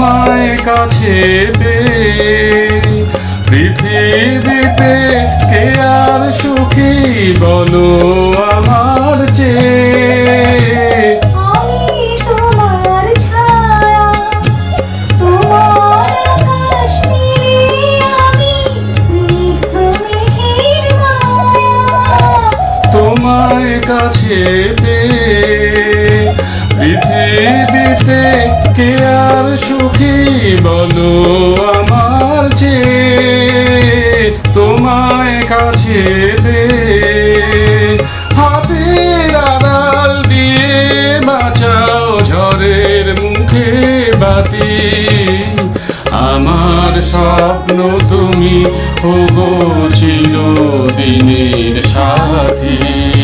তোমায় কাছে পেয়ে পৃথিবীতে কে আর সুখী বলো আমার চেয়ে? তোমার কাছে পেয়ে পৃথিবীতে কে আর সুখী বলো আমার যে তোমায় কাছে হাতের আড়াল দিয়ে বাঁচাও ঝড়ের মুখে বাতি। আমার স্বপ্ন তুমি ওগো চির দিনের সাথী।